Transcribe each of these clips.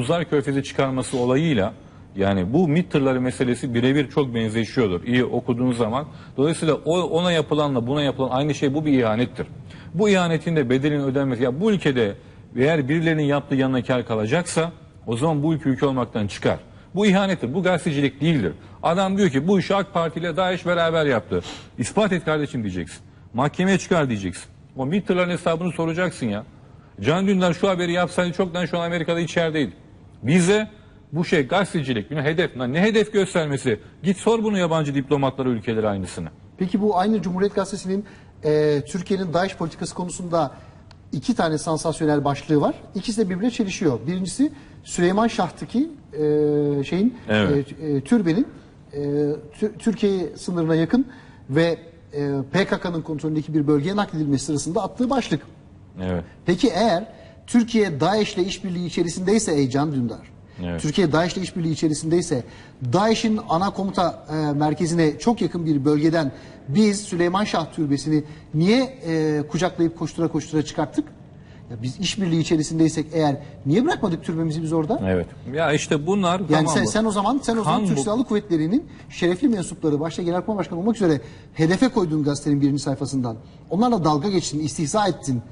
Hormuzlar Körfezi çıkarması olayıyla yani bu MİT tırları meselesi birebir çok benzeşiyordur. İyi okuduğunuz zaman. Dolayısıyla o, ona yapılanla buna yapılan aynı şey bu bir ihanettir. Bu ihanetin de bedelinin ödenmesi. Ya bu ülkede eğer birilerinin yaptığı yanına kar kalacaksa o zaman bu ülke ülke olmaktan çıkar. Bu ihanettir. Bu gazetecilik değildir. Adam diyor ki bu işi AK Parti ile DAEŞ beraber yaptı. İspat et kardeşim diyeceksin. Mahkemeye çıkar diyeceksin. O MİT tırların hesabını soracaksın ya. Can Dündar şu haberi yapsaydı çoktan şu an Amerika'da içerideydi. Bize bu şey gazetecilik, bir hedef. Ne hedef göstermesi? Git sor bunu yabancı diplomatlara, ülkelere aynısını. Peki bu aynı Cumhuriyet Gazetesi'nin e, Türkiye'nin DAEŞ politikası konusunda iki tane sansasyonel başlığı var. İkisi de birbirine çelişiyor. Birincisi Süleyman Şah'taki e, şeyin Evet. e, e, türbenin e, Tü- Türkiye sınırına yakın ve e, PKK'nın kontrolündeki bir bölgeye nakledilmesi sırasında attığı başlık. Evet. Peki eğer Türkiye DAEŞ'le işbirliği içerisindeyse ey Can Dündar, Evet. Türkiye DAEŞ'le işbirliği içerisindeyse DAEŞ'in ana komuta e, merkezine çok yakın bir bölgeden biz Süleyman Şah Türbesi'ni niye e, kucaklayıp koştura koştura çıkarttık? Ya biz işbirliği içerisindeysek eğer niye bırakmadık türbemizi biz orada? Evet. Ya işte bunlar Yani tamam sen, bu. sen o zaman sen o zaman Kan Türk bu- Silahlı Kuvvetleri'nin şerefli mensupları başta Genelkurmay Başkanı olmak üzere hedefe koyduğun gazetenin birinci sayfasından onlarla dalga geçtin, istihza ettin.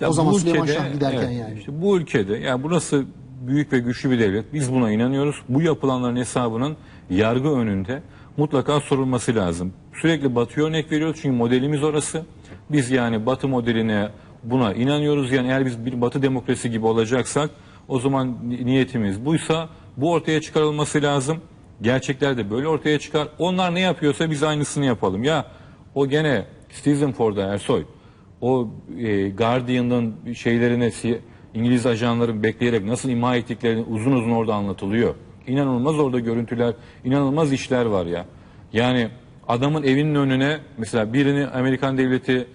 Ya o zaman bu Süleyman ülkede- Şah giderken evet, yani. işte bu ülkede yani burası büyük ve güçlü bir devlet. Biz buna inanıyoruz. Bu yapılanların hesabının yargı önünde mutlaka sorulması lazım. Sürekli Batı örnek veriyoruz çünkü modelimiz orası. Biz yani Batı modeline buna inanıyoruz. Yani eğer biz bir Batı demokrasi gibi olacaksak o zaman ni- niyetimiz buysa bu ortaya çıkarılması lazım. Gerçekler de böyle ortaya çıkar. Onlar ne yapıyorsa biz aynısını yapalım. Ya o gene Stephen Ford'a Ersoy o e, Guardian'ın şeylerine si- İngiliz ajanların bekleyerek nasıl imha ettiklerini uzun uzun orada anlatılıyor. İnanılmaz orada görüntüler, inanılmaz işler var ya. Yani adamın evinin önüne mesela birini Amerikan devleti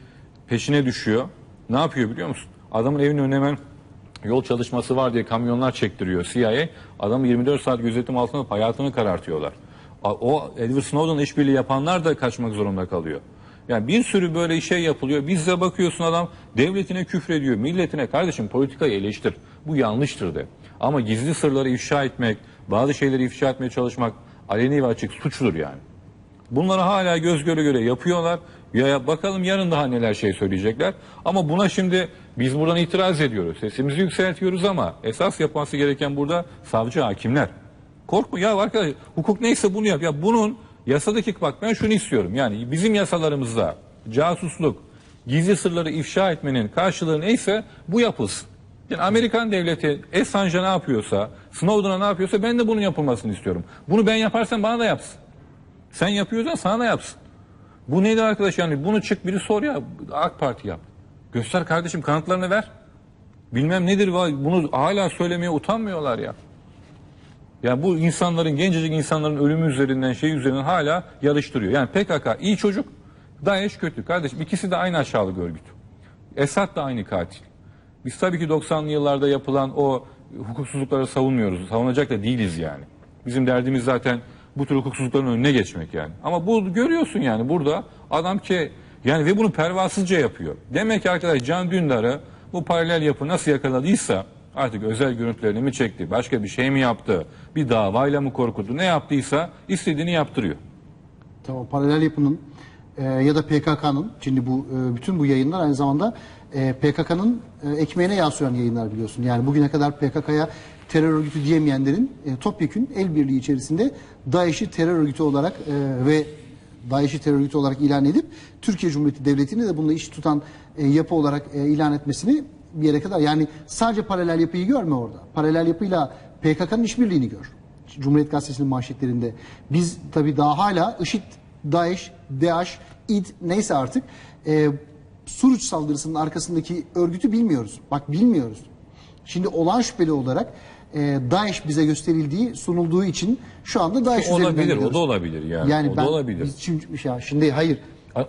peşine düşüyor. Ne yapıyor biliyor musun? Adamın evinin önüne hemen yol çalışması var diye kamyonlar çektiriyor CIA. Adamı 24 saat gözetim altında hayatını karartıyorlar. O Edward Snowden işbirliği yapanlar da kaçmak zorunda kalıyor. Yani bir sürü böyle şey yapılıyor. Bizde bakıyorsun adam devletine küfrediyor, milletine kardeşim politikayı eleştir. Bu yanlıştır de. Ama gizli sırları ifşa etmek, bazı şeyleri ifşa etmeye çalışmak aleni ve açık suçtur yani. Bunları hala göz göre göre yapıyorlar. Ya bakalım yarın daha neler şey söyleyecekler. Ama buna şimdi biz buradan itiraz ediyoruz. Sesimizi yükseltiyoruz ama esas yapması gereken burada savcı hakimler. Korkma ya arkadaş hukuk neyse bunu yap. Ya bunun yasadaki bak ben şunu istiyorum. Yani bizim yasalarımızda casusluk, gizli sırları ifşa etmenin karşılığı neyse bu yapılsın. Yani Amerikan devleti Assange'a ne yapıyorsa, Snowden'a ne yapıyorsa ben de bunun yapılmasını istiyorum. Bunu ben yaparsam bana da yapsın. Sen yapıyorsan sana da yapsın. Bu neydi arkadaş yani bunu çık biri sor ya AK Parti yap. Göster kardeşim kanıtlarını ver. Bilmem nedir bunu hala söylemeye utanmıyorlar ya. Ya bu insanların gencecik insanların ölümü üzerinden şey üzerinden hala yarıştırıyor. Yani PKK iyi çocuk, DAEŞ kötü. Kardeşim ikisi de aynı aşağılık örgüt. Esad da aynı katil. Biz tabii ki 90'lı yıllarda yapılan o hukuksuzlukları savunmuyoruz. Savunacak da değiliz yani. Bizim derdimiz zaten bu tür hukuksuzlukların önüne geçmek yani. Ama bu görüyorsun yani burada adam ki yani ve bunu pervasızca yapıyor. Demek ki arkadaş Can Dündar'ı bu paralel yapı nasıl yakaladıysa artık özel görüntülerini mi çekti, başka bir şey mi yaptı, bir davayla mı korkuttu, ne yaptıysa istediğini yaptırıyor. Tamam paralel yapının e, ya da PKK'nın şimdi bu e, bütün bu yayınlar aynı zamanda e, PKK'nın e, ekmeğine yağ süren yayınlar biliyorsun. Yani bugüne kadar PKK'ya terör örgütü diyemeyenlerin e, topyekün el birliği içerisinde DAEŞ'i terör örgütü olarak e, ve DAEŞ'i terör örgütü olarak ilan edip Türkiye Cumhuriyeti Devleti'ni de bununla iş tutan e, yapı olarak e, ilan etmesini bir yere kadar yani sadece paralel yapıyı görme orada. Paralel yapıyla PKK'nın işbirliğini gör. Cumhuriyet Gazetesi'nin manşetlerinde. Biz tabii daha hala IŞİD, DAEŞ, DAEŞ, İD neyse artık e, Suruç saldırısının arkasındaki örgütü bilmiyoruz. Bak bilmiyoruz. Şimdi olan şüpheli olarak e, DAEŞ bize gösterildiği, sunulduğu için şu anda DAEŞ üzerinden Olabilir, o da olabilir yani. o ben, da olabilir. Biz şimdi, ya şimdi hayır.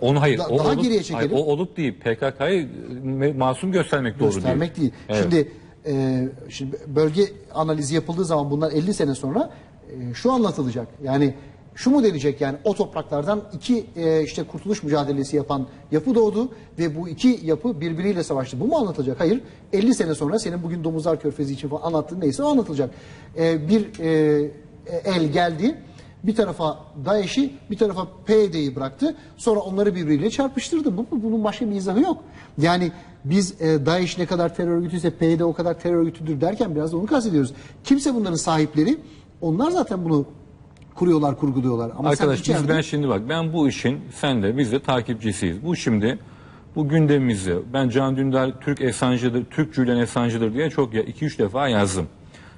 Onu hayır. Da- o daha olup, geriye hayır, çekelim. o olup değil. PKK'yı me- masum göstermek doğru göstermek değil. Evet. Şimdi, e, şimdi bölge analizi yapıldığı zaman bunlar 50 sene sonra e, şu anlatılacak. Yani şu mu denecek yani o topraklardan iki e, işte kurtuluş mücadelesi yapan yapı doğdu ve bu iki yapı birbiriyle savaştı. Bu mu anlatılacak? Hayır. 50 sene sonra senin bugün Domuzlar Körfezi için falan anlattığın neyse o anlatılacak. E, bir e, el geldi bir tarafa DAEŞ'i bir tarafa PYD'yi bıraktı. Sonra onları birbiriyle çarpıştırdı. Bu, bu- bunun başka bir izahı yok. Yani biz e, DAEŞ ne kadar terör örgütüyse PYD o kadar terör örgütüdür derken biraz da onu kastediyoruz. Kimse bunların sahipleri. Onlar zaten bunu kuruyorlar, kurguluyorlar. Ama Arkadaş biz ben şimdi bak ben bu işin sen de biz de takipçisiyiz. Bu şimdi bu gündemimizi ben Can Dündar Türk Esancı'dır, Türk Julian Esancı'dır diye çok ya 2-3 defa yazdım.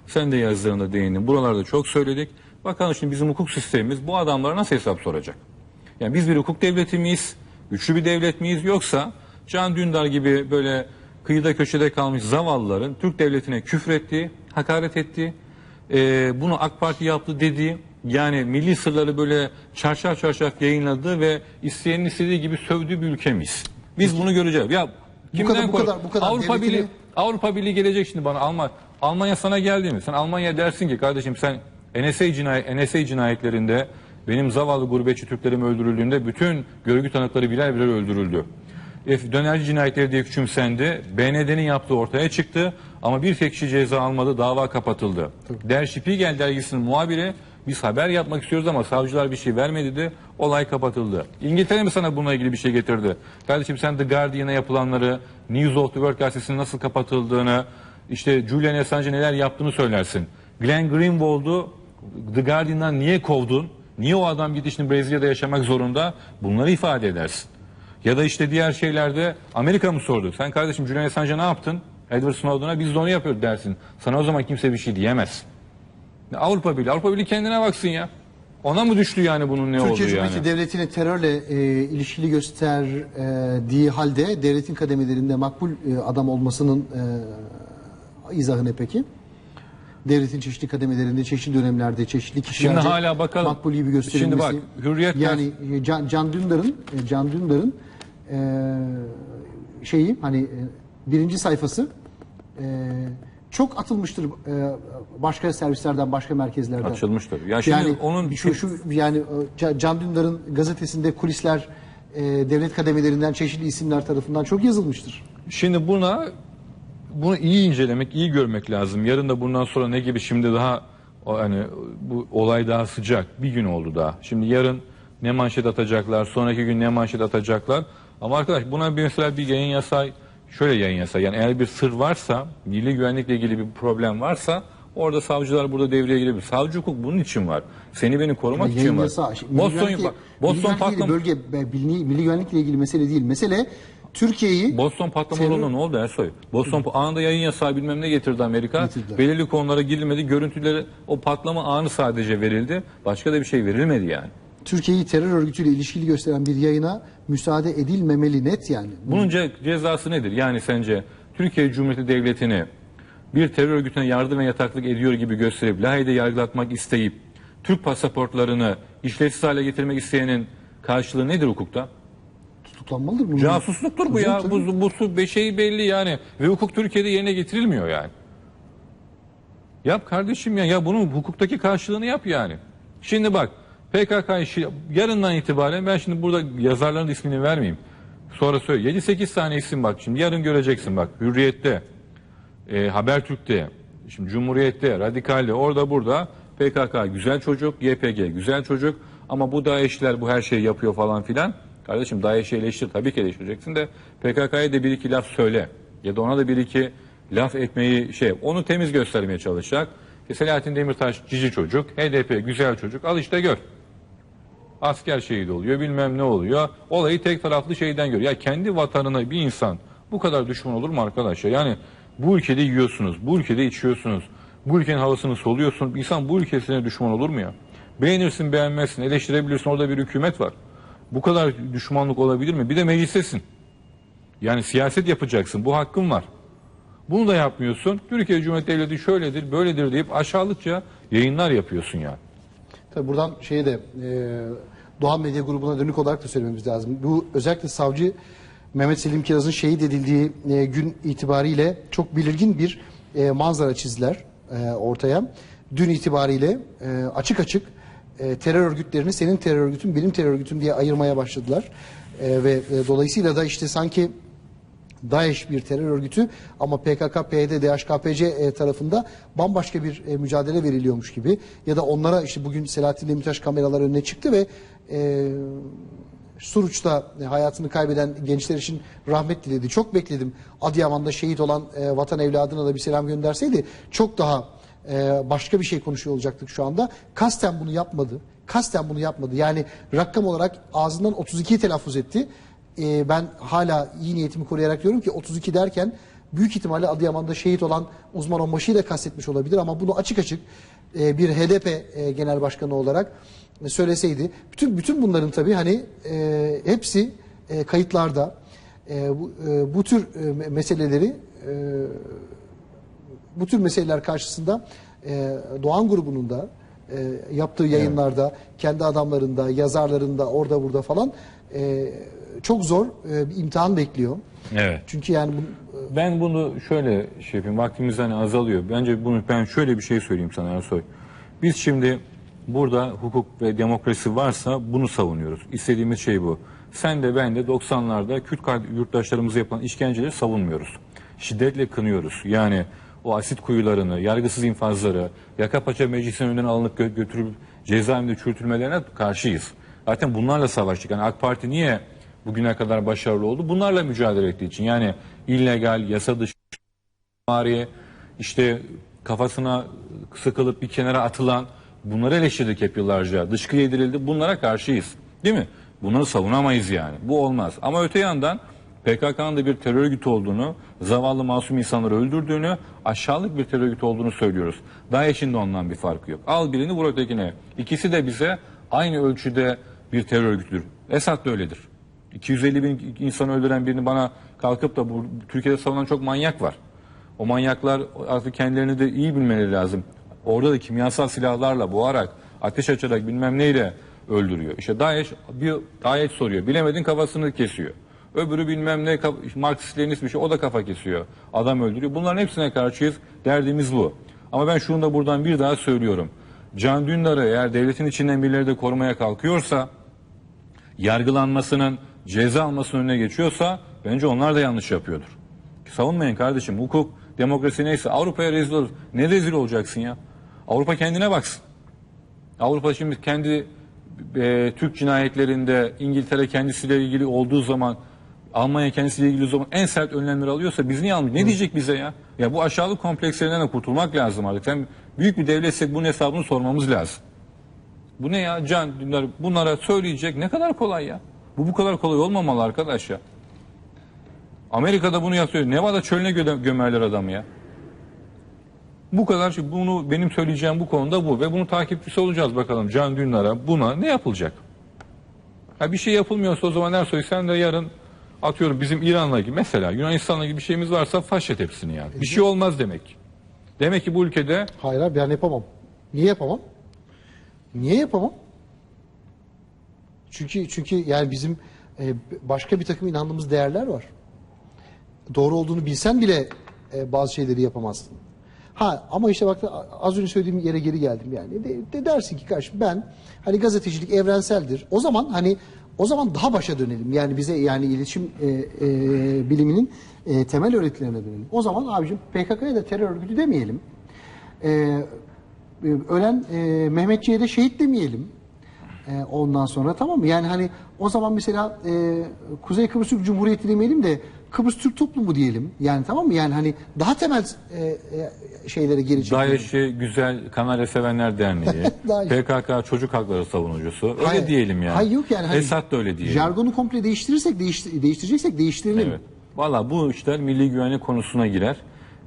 Sen de yazılarında değindin. Buralarda çok söyledik. Bakalım şimdi bizim hukuk sistemimiz bu adamlara nasıl hesap soracak? Yani biz bir hukuk devleti miyiz? Güçlü bir devlet miyiz? Yoksa Can Dündar gibi böyle kıyıda köşede kalmış zavallıların Türk devletine küfrettiği, hakaret ettiği, e, bunu AK Parti yaptı dediği, yani milli sırları böyle çarşaf çarşaf yayınladığı ve isteyenin istediği gibi sövdüğü bir ülke miyiz? Biz bunu göreceğiz. Ya kimden kadar- bu kadar- bu kadar Avrupa devletini- Birliği Avrupa Birliği gelecek şimdi bana Alman Almanya sana geldi mi? Sen Almanya dersin ki kardeşim sen NSA, cinayet, NSA cinayetlerinde benim zavallı gurbetçi Türklerim öldürüldüğünde bütün görgü tanıkları birer birer öldürüldü. F- Dönerci cinayetleri diye küçümsendi. BND'nin yaptığı ortaya çıktı ama bir tek kişi ceza almadı, dava kapatıldı. Der Spiegel dergisinin muhabiri biz haber yapmak istiyoruz ama savcılar bir şey vermedi de olay kapatıldı. İngiltere mi sana bununla ilgili bir şey getirdi? Kardeşim sen The Guardian'a yapılanları, News of the World gazetesinin nasıl kapatıldığını, işte Julian Assange neler yaptığını söylersin. Glenn Greenwald'u The Guardian'dan niye kovdun? Niye o adam gitti şimdi Brezilya'da yaşamak zorunda? Bunları ifade edersin. Ya da işte diğer şeylerde Amerika mı sordu? Sen kardeşim Julian Assange'a ne yaptın? Edward Snowden'a biz de onu yapıyoruz dersin. Sana o zaman kimse bir şey diyemez. Avrupa Birliği, Avrupa Birliği kendine baksın ya. Ona mı düştü yani bunun ne Türkiye olduğu Cumhuriyeti yani? devletini terörle e, ilişkili gösterdiği halde devletin kademelerinde makbul e, adam olmasının e, izahı ne peki? Devletin çeşitli kademelerinde, çeşitli dönemlerde, çeşitli kişilerce Şimdi hala bakalım. makbul gibi gösterilmesi. Şimdi bak, Hürriyet yani e, Can, Can Dündar'ın e, Can Dündar'ın e, şeyi hani e, birinci sayfası e, çok atılmıştır e, başka servislerden, başka merkezlerden. Açılmıştır. Ya şimdi Yani onun şu şu yani Ca- Can Dündar'ın gazetesinde kulisler e, devlet kademelerinden çeşitli isimler tarafından çok yazılmıştır. Şimdi buna bunu iyi incelemek, iyi görmek lazım. Yarın da bundan sonra ne gibi şimdi daha hani bu olay daha sıcak. Bir gün oldu daha. Şimdi yarın ne manşet atacaklar, sonraki gün ne manşet atacaklar. Ama arkadaş buna bir mesela bir yayın yasağı şöyle yayın yasağı. Yani eğer bir sır varsa, milli güvenlikle ilgili bir problem varsa orada savcılar burada devreye girebilir. Savcı hukuk bunun için var. Seni beni korumak için Yayın var. milli Boston, milli Boston güvenlikle ilgili patlama, bölge e, milli, milli güvenlikle ilgili mesele değil. Mesele Türkiye'yi Boston patlama Terör- oldu ne oldu Ersoy? Boston anında yayın yasağı bilmem ne getirdi Amerika. Getirdiler. Belirli konulara girilmedi. Görüntüleri o patlama anı sadece verildi. Başka da bir şey verilmedi yani. Türkiye'yi terör örgütüyle ilişkili gösteren bir yayına müsaade edilmemeli net yani. Bunun ce- cezası nedir? Yani sence Türkiye Cumhuriyeti Devleti'ni bir terör örgütüne yardım ve yataklık ediyor gibi gösterip Lahey'de yargılatmak isteyip Türk pasaportlarını işlevsiz hale getirmek isteyenin karşılığı nedir hukukta? Tutuklanmalıdır bunun. Casusluktur bu ya. Bu, bu su beşeği belli yani. Ve hukuk Türkiye'de yerine getirilmiyor yani. Yap kardeşim ya. Ya bunun hukuktaki karşılığını yap yani. Şimdi bak PKK işi yarından itibaren ben şimdi burada yazarların ismini vermeyeyim. Sonra söyle. 7-8 tane isim bak şimdi. Yarın göreceksin bak. Hürriyet'te, e, Habertürk'te, şimdi Cumhuriyet'te, Radikal'de, orada burada PKK güzel çocuk, YPG güzel çocuk ama bu DAEŞ'ler bu her şeyi yapıyor falan filan. Kardeşim DAEŞ'i eleştir tabii ki eleştireceksin de PKK'ya da bir iki laf söyle ya da ona da bir iki laf etmeyi şey onu temiz göstermeye çalışacak. E, Selahattin Demirtaş cici çocuk, HDP güzel çocuk al işte gör. Asker şehit oluyor bilmem ne oluyor. Olayı tek taraflı şeyden görüyor. Ya kendi vatanına bir insan bu kadar düşman olur mu arkadaşlar? Yani bu ülkede yiyorsunuz, bu ülkede içiyorsunuz, bu ülkenin havasını soluyorsun. Bir insan bu ülkesine düşman olur mu ya? Beğenirsin beğenmezsin, eleştirebilirsin orada bir hükümet var. Bu kadar düşmanlık olabilir mi? Bir de meclistesin. Yani siyaset yapacaksın, bu hakkın var. Bunu da yapmıyorsun. Türkiye Cumhuriyeti Devleti şöyledir, böyledir deyip aşağılıkça yayınlar yapıyorsun ya. Tabii buradan şeye de e, Doğan Medya grubuna dönük olarak da söylememiz lazım. Bu özellikle savcı Mehmet Selim Kiraz'ın şehit edildiği e, gün itibariyle çok belirgin bir e, manzara çizdiler e, ortaya. Dün itibariyle e, açık açık e, terör örgütlerini senin terör örgütün, benim terör örgütüm diye ayırmaya başladılar. E, ve e, dolayısıyla da işte sanki DAEŞ bir terör örgütü ama PKK, PYD, DHKPC e, tarafında bambaşka bir e, mücadele veriliyormuş gibi ya da onlara işte bugün Selahattin Demirtaş kameralar önüne çıktı ve e, Suruç'ta hayatını kaybeden gençler için rahmet diledi. Çok bekledim. Adıyaman'da şehit olan e, vatan evladına da bir selam gönderseydi çok daha e, başka bir şey konuşuyor olacaktık şu anda. Kasten bunu yapmadı. Kasten bunu yapmadı. Yani rakam olarak ağzından 32'yi telaffuz etti. E, ben hala iyi niyetimi koruyarak diyorum ki 32 derken büyük ihtimalle Adıyaman'da şehit olan uzman onbaşıyı da kastetmiş olabilir ama bunu açık açık e, bir HDP e, genel başkanı olarak e, söyleseydi. Bütün bütün bunların tabii hani hepsi kayıtlarda. Bu, bu tür me- meseleleri bu tür meseleler karşısında e, Doğan grubunun da e, yaptığı yayınlarda, kendi adamlarında, yazarlarında, orada burada falan e, çok zor e, bir imtihan bekliyor. Evet. Çünkü yani bu, Ben bunu şöyle şey yapayım. Vaktimiz hani azalıyor. Bence bunu ben şöyle bir şey söyleyeyim sana Ersoy. Biz şimdi burada hukuk ve demokrasi varsa bunu savunuyoruz. İstediğimiz şey bu. Sen de ben de 90'larda Kürt kar- yurttaşlarımıza yapılan işkenceleri savunmuyoruz. Şiddetle kınıyoruz. Yani o asit kuyularını, yargısız infazları, yaka paça meclisinin önünden alınıp gö- götürüp cezaevinde çürütülmelerine karşıyız. Zaten bunlarla savaştık. Yani AK Parti niye bugüne kadar başarılı oldu? Bunlarla mücadele ettiği için. Yani illegal, yasa dışı işte kafasına sıkılıp bir kenara atılan bunları eleştirdik hep yıllarca. Dışkı yedirildi. Bunlara karşıyız. Değil mi? Bunları savunamayız yani. Bu olmaz. Ama öte yandan PKK'nın da bir terör örgütü olduğunu, zavallı masum insanları öldürdüğünü, aşağılık bir terör örgütü olduğunu söylüyoruz. DAEŞ'in de ondan bir farkı yok. Al birini vur ötekine. İkisi de bize aynı ölçüde bir terör örgütüdür. Esad da öyledir. 250 bin insan öldüren birini bana kalkıp da bu Türkiye'de savunan çok manyak var. O manyaklar artık kendilerini de iyi bilmeleri lazım. Orada da kimyasal silahlarla boğarak, ateş açarak bilmem neyle öldürüyor. İşte DAEŞ, bir DAEŞ soruyor. Bilemedin kafasını kesiyor. Öbürü bilmem ne Marksist bir şey o da kafa kesiyor. Adam öldürüyor. Bunların hepsine karşıyız. Derdimiz bu. Ama ben şunu da buradan bir daha söylüyorum. Can Dündar'ı eğer devletin içinden birileri de korumaya kalkıyorsa yargılanmasının ceza almasının önüne geçiyorsa bence onlar da yanlış yapıyordur. Savunmayın kardeşim hukuk, demokrasi neyse Avrupa'ya rezil olur. Ne rezil olacaksın ya? Avrupa kendine baksın. Avrupa şimdi kendi e, Türk cinayetlerinde İngiltere kendisiyle ilgili olduğu zaman Almanya kendisiyle ilgili zaman en sert önlemleri alıyorsa biz niye almıyoruz? Ne diyecek bize ya? Ya bu aşağılık komplekslerinden de kurtulmak lazım artık. Hem büyük bir devletsek bunun hesabını sormamız lazım. Bu ne ya Can Dündar bunlara söyleyecek ne kadar kolay ya. Bu bu kadar kolay olmamalı arkadaş ya. Amerika'da bunu yapıyor. Nevada çölüne gö- gömerler adamı ya. Bu kadar şey, bunu benim söyleyeceğim bu konuda bu ve bunu takipçisi olacağız bakalım Can Dündar'a buna ne yapılacak? Ha bir şey yapılmıyorsa o zaman Ersoy sen de yarın atıyorum bizim İran'la gibi mesela Yunanistan'la gibi bir şeyimiz varsa faşet hepsini yani. Bir şey olmaz demek. Demek ki bu ülkede hayır abi ben yapamam. Niye yapamam? Niye yapamam? Çünkü çünkü yani bizim e, başka bir takım inandığımız değerler var. Doğru olduğunu bilsen bile e, bazı şeyleri yapamazsın. Ha ama işte bak az önce söylediğim yere geri geldim yani. De, de dersin ki karşı ben hani gazetecilik evrenseldir. O zaman hani o zaman daha başa dönelim. Yani bize yani iletişim e, e, biliminin e, temel öğretilerine dönelim. O zaman abicim PKK'ya da terör örgütü demeyelim. E, e, ölen e, Mehmetçiğe de şehit demeyelim. E, ondan sonra tamam mı? Yani hani o zaman mesela e, Kuzey Kıbrıs Cumhuriyeti demeyelim de Kıbrıs Türk Toplumu diyelim. Yani tamam mı? Yani hani daha temel e, e, şeylere çekelim. DAEŞ'i güzel Kanarya Sevenler Derneği, DAEŞ. PKK çocuk hakları savunucusu. Öyle Hayır, diyelim yani. Hayır yok yani. Hani Esad da öyle diyelim. Jargonu komple değiştirirsek, değiştir, değiştireceksek değiştirelim. Evet. Valla bu işler milli güvenlik konusuna girer.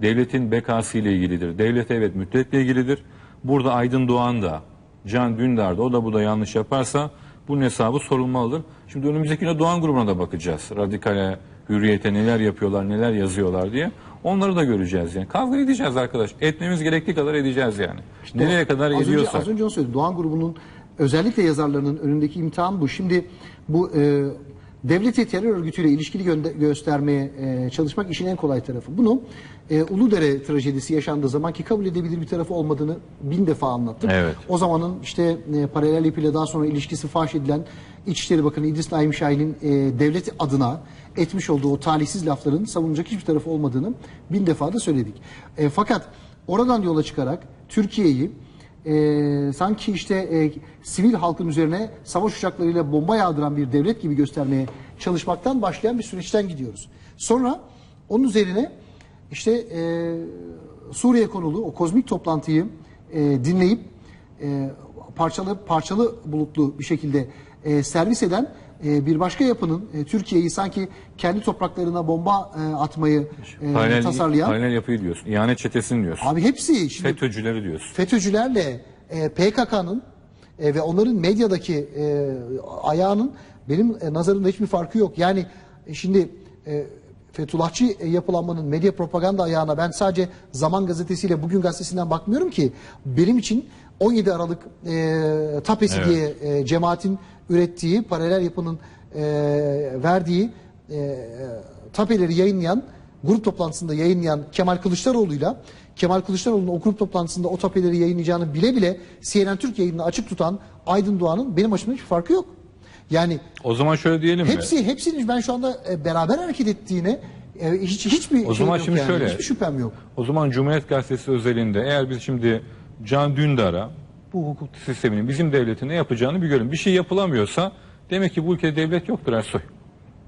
Devletin bekası ile ilgilidir. Devlet evet müddetle ilgilidir. Burada Aydın Doğan da, Can Dündar da o da bu da yanlış yaparsa bunun hesabı sorulmalıdır. Şimdi önümüzdeki yine Doğan grubuna da bakacağız. Radikale, hürriyete neler yapıyorlar, neler yazıyorlar diye. Onları da göreceğiz yani. Kavga edeceğiz arkadaş. Etmemiz gerektiği kadar edeceğiz yani. Nereye kadar az önce, az önce onu söyledim. Doğan grubunun özellikle yazarlarının önündeki imtihan bu. Şimdi bu e, devleti terör örgütüyle ilişkili göstermeye e, çalışmak işin en kolay tarafı. Bunu e, Uludere trajedisi yaşandığı zaman ki kabul edebilir bir tarafı olmadığını bin defa anlattım. Evet. O zamanın işte e, paralel yapıyla daha sonra ilişkisi faş edilen İçişleri Bakanı İdris Naim Şahin'in e, devlet adına etmiş olduğu o talihsiz lafların savunacak hiçbir tarafı olmadığını bin defa da söyledik. E, fakat oradan yola çıkarak Türkiye'yi e, sanki işte e, sivil halkın üzerine savaş uçaklarıyla bomba yağdıran bir devlet gibi göstermeye çalışmaktan başlayan bir süreçten gidiyoruz. Sonra onun üzerine işte e, Suriye konulu o kozmik toplantıyı e, dinleyip e, parçalı parçalı bulutlu bir şekilde e, servis eden e, bir başka yapının e, Türkiye'yi sanki kendi topraklarına bomba e, atmayı e, Paralel, tasarlayan paralel yapıyı diyorsun. İhanet çetesini diyorsun. abi hepsi şimdi FETÖ'cüleri diyorsun. FETÖ'cülerle e, PKK'nın e, ve onların medyadaki e, ayağının benim e, nazarımda hiçbir farkı yok. Yani e, şimdi e, Fethullahçı yapılanmanın medya propaganda ayağına ben sadece Zaman Gazetesi'yle Bugün Gazetesi'nden bakmıyorum ki. Benim için 17 Aralık e, Tapesi Evet. diye e, cemaatin ürettiği paralel yapının e, verdiği e, tapeleri yayınlayan grup toplantısında yayınlayan Kemal Kılıçdaroğlu'yla Kemal Kılıçdaroğlu'nun o grup toplantısında o tapeleri yayınlayacağını bile bile CNN Türk yayınını açık tutan Aydın Doğan'ın benim açımdan hiçbir farkı yok. Yani O zaman şöyle diyelim mi? hepsi hepsinin ben şu anda e, beraber hareket ettiğine e, hiç hiçbir O zaman yok şimdi yani. şöyle. hiçbir şüphem yok. O zaman Cumhuriyet Gazetesi özelinde eğer biz şimdi Can Dündar'a bu hukuk sisteminin bizim devletin ne yapacağını bir görün. Bir şey yapılamıyorsa demek ki bu ülkede devlet yoktur Ersoy.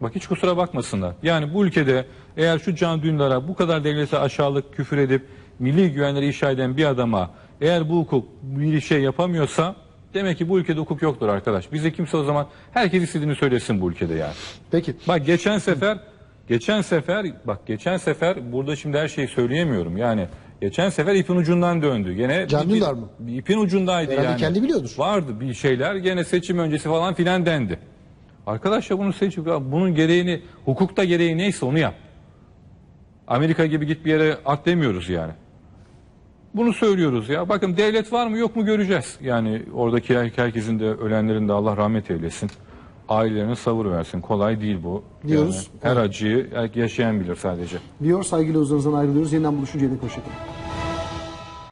Bak hiç kusura bakmasınlar. Yani bu ülkede eğer şu Can Dündar'a bu kadar devlete aşağılık küfür edip milli güvenleri inşa eden bir adama eğer bu hukuk bir şey yapamıyorsa demek ki bu ülkede hukuk yoktur arkadaş. Bize kimse o zaman herkes istediğini söylesin bu ülkede yani. Peki. Bak geçen sefer geçen sefer bak geçen sefer burada şimdi her şeyi söyleyemiyorum. Yani geçen sefer ipin ucundan döndü. Gene Can bir- Dündar mı? bir ipin ucundaydı Herhalde yani. kendi biliyordur. Vardı bir şeyler gene seçim öncesi falan filan dendi. Arkadaşlar bunu seçim bunun gereğini hukukta gereği neyse onu yap. Amerika gibi git bir yere at demiyoruz yani. Bunu söylüyoruz ya. Bakın devlet var mı yok mu göreceğiz. Yani oradaki her- herkesin de ölenlerin de Allah rahmet eylesin. Ailelerine sabır versin. Kolay değil bu. Diyoruz. Yani her acıyı yaşayan bilir sadece. Diyor saygıyla huzurunuzdan ayrılıyoruz. Yeniden buluşuncaya dek hoşçakalın.